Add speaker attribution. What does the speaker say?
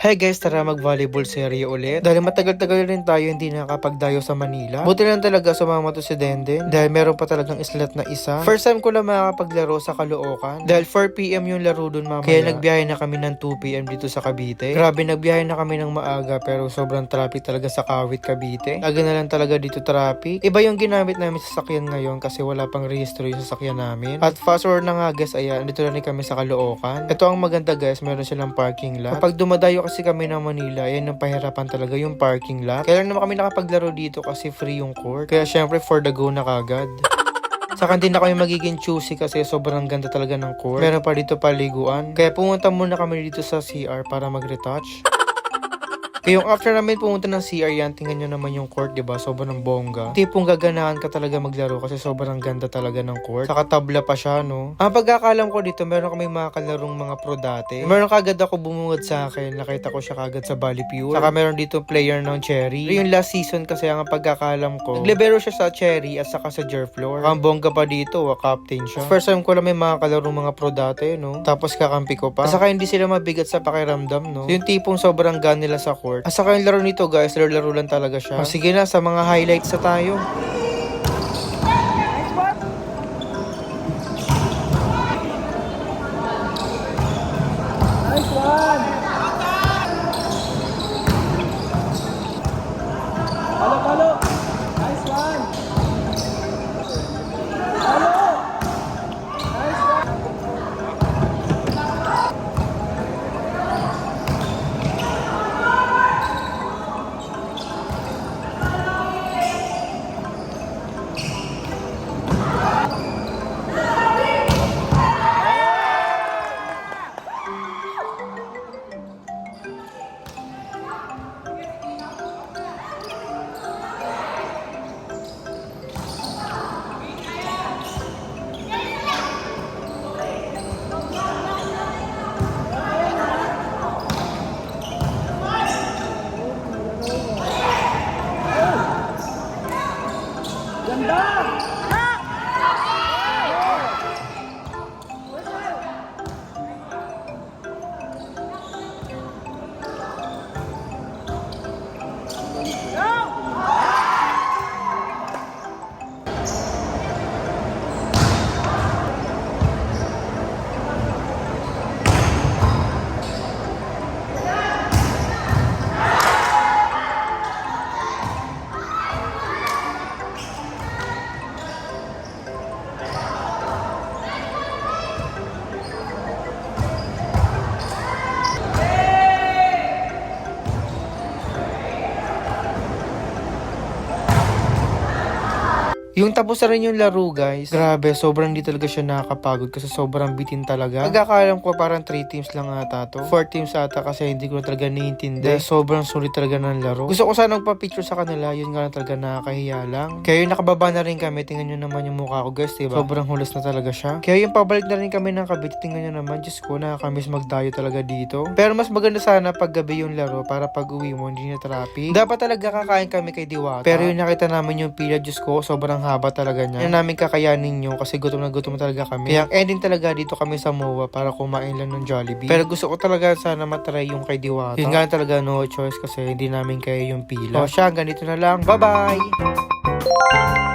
Speaker 1: Hi guys, tara mag-volleyball serye ulit. Dahil matagal-tagal rin tayo hindi nakakapagdayo sa Manila. Buti lang talaga sumama to si Denden dahil meron pa talagang slot na isa. First time ko lang makakapaglaro sa Caloocan dahil 4pm yung laro dun mamaya. Kaya nagbiyahe na kami ng 2pm dito sa Cavite. Grabe, nagbiyahe na kami ng maaga pero sobrang traffic talaga sa Kawit, Cavite. Aga na lang talaga dito traffic. Iba yung ginamit namin sa sasakyan ngayon kasi wala pang rehistro yung sasakyan namin. At fast forward na nga guys, ayan, dito na rin kami sa Caloocan. Ito ang maganda guys, meron silang parking lot. Kapag dumadayo kasi kami ng Manila, yan ang pahirapan talaga yung parking lot. Kaya lang naman kami nakapaglaro dito kasi free yung court. Kaya syempre for the go na kagad. Saka hindi na kami magiging choosy kasi sobrang ganda talaga ng court. Meron pa dito paliguan. Kaya pumunta muna kami dito sa CR para mag-retouch. Kaya yung after namin pumunta ng CR yan, tingnan nyo naman yung court, di ba? Sobrang bongga. Tipong gaganahan ka talaga maglaro kasi sobrang ganda talaga ng court. Saka tabla pa siya, no? Ang pagkakalam ko dito, meron kami mga kalarong mga pro dati. Meron kagad ako bumungad sa akin. Nakita ko siya kagad sa Bali Pure. Saka meron dito player ng Cherry. Pero yung last season kasi ang pagkakalam ko, naglibero siya sa Cherry at saka sa Jerfloor. Ang bongga pa dito, wa captain siya. First time ko lang may mga kalarong mga pro dati, no? Tapos kakampi ko pa. Saka hindi sila mabigat sa pakiramdam, no? Yung tipong sobrang gan nila sa court. At saka yung laro nito, guys, laro-laro lang talaga siya. O, sige na, sa mga highlights na tayo.
Speaker 2: Nice one! Ganda!
Speaker 1: Yung tapos na rin yung laro, guys. Grabe, sobrang di talaga siya nakakapagod kasi sobrang bitin talaga. Pagkakalam ko parang 3 teams lang ata to. 4 teams ata kasi hindi ko na talaga naiintindi. Dahil sobrang sulit talaga ng laro. Gusto ko sana magpa-picture sa kanila, yun nga lang talaga nakakahiya lang. Kaya yung nakababa na rin kami, tingnan nyo naman yung mukha ko, guys, diba? Sobrang hulas na talaga siya. Kaya yung pabalik na rin kami ng Cavite, tingnan nyo naman, Diyos ko, nakakamiss magdayo talaga dito. Pero mas maganda sana pag gabi yung laro para pag uwi mo, hindi na traffic. Dapat talaga kakain kami kay Diwata. Pero yung nakita namin yung pila, Diyos ko, sobrang haba talaga niya. Yan namin kakayanin yun kasi gutom na gutom talaga kami. Kaya ending talaga dito kami sa MOA para kumain lang ng Jollibee. Pero gusto ko talaga sana matry yung kay Diwata. Yun nga talaga no choice kasi hindi namin kaya yung pila. O siya, ganito na lang. Bye-bye!